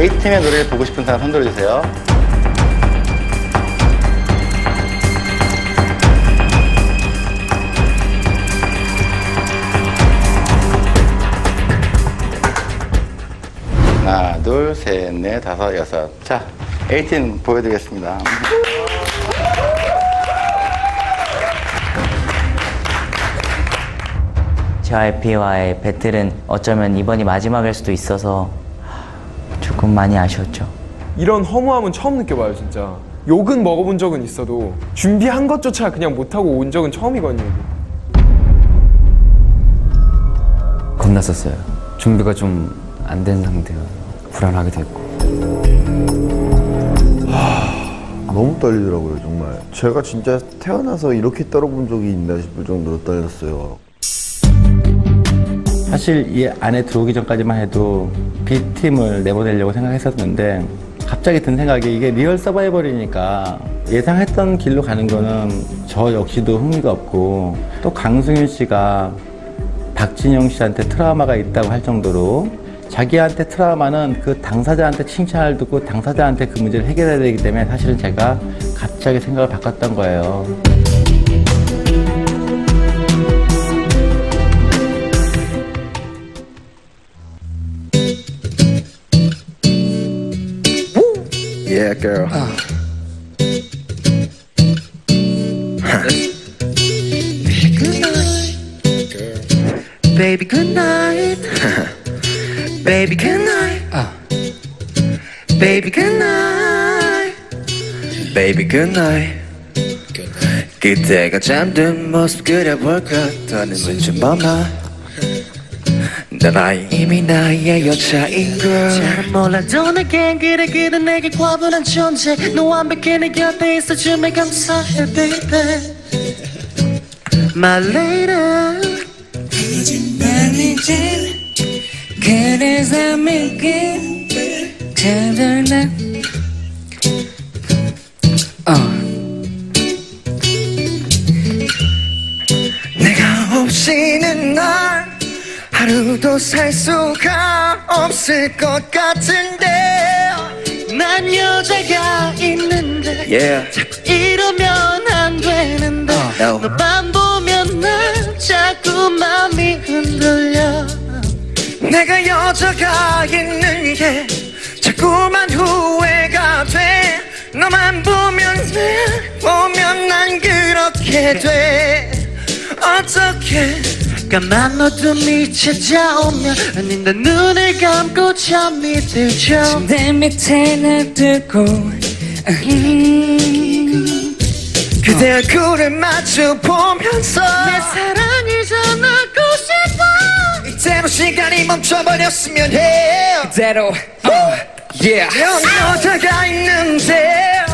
A팀의 노래를 보고 싶은 사람 손 들어 주세요. 하나, 둘, 셋, 넷, 다섯, 여섯. 자, A팀 보여드리겠습니다. JYP와의 배틀은 어쩌면 이번이 마지막일 수도 있어서 조금 많이 아쉬웠죠. 이런 허무함은 처음 느껴봐요 진짜 욕은 먹어본 적은 있어도 준비한 것조차 그냥 못하고 온 적은 처음이거든요 겁났었어요. 준비가 좀 안 된 상태여서 불안하게 됐고. 너무 떨리더라고요, 정말. 제가 진짜 태어나서 이렇게 떨어본 적이 있나 싶을 정도로 떨렸어요. 사실 이 안에 들어오기 전까지만 해도 B팀을 내보내려고 생각했었는데 갑자기 든 생각이 이게 리얼 서바이벌이니까 예상했던 길로 가는 거는 저 역시도 흥미가 없고 또 강승윤 씨가 박진영 씨한테 트라우마가 있다고 할 정도로 자기한테 트라우마는 그 당사자한테 칭찬을 듣고 당사자한테 그 문제를 해결해야 되기 때문에 사실은 제가 갑자기 생각을 바꿨던 거예요. Yeah, girl. Baby, good night. Baby, good night. Baby, good night. Baby, good night. 그대가 잠든 모습 그려볼까 더는 묻지 마마 난 이미 나의 여자인 걸. 잘 몰라도 내겐 그래 그래 내게 과분한 존재. 너 완벽해 내 곁에 있어줌에 감사해 baby. My lady. 거짓말이지 그래서 믿긴 그들나? 어. 내가 없이는 날 하루도 살 수가 없을 것 같은데 난 여자가 있는데 자꾸 이러면 안 되는데 너만 보면 난 자꾸 맘이 흔들려. 내가 여자가 있는 게 자꾸만 후회가 돼. 너만 보면 날 보면 난 그렇게 돼. 어떻게 까만 어둠이 찾아오면 아닌 나 눈을 감고 잠이 들죠 내 밑에 놔두고 음, 그대 얼굴을 마주 보면서 내 사랑을 전하고 싶어. 이대로 시간이 멈춰버렸으면 해 그대로 어, yeah. 여자가 있는데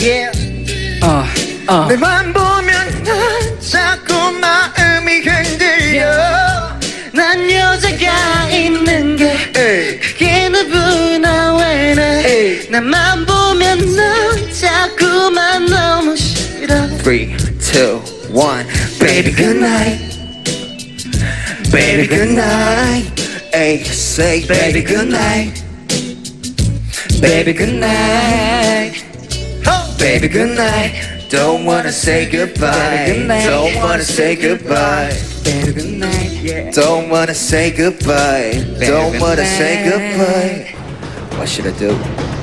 yeah. 어, 어. 내만 보면 난 여자가 있는 게 그게 누구나 왜래 나만 보면 넌 자꾸만 너무 싫어 3, 2, 1 Baby good night Baby good night Hey say baby good night Baby good night Baby good night Don't wanna say goodbye Don't wanna say goodbye Good night yeah. Don't wanna say goodbye Don't wanna say goodbye What should I do?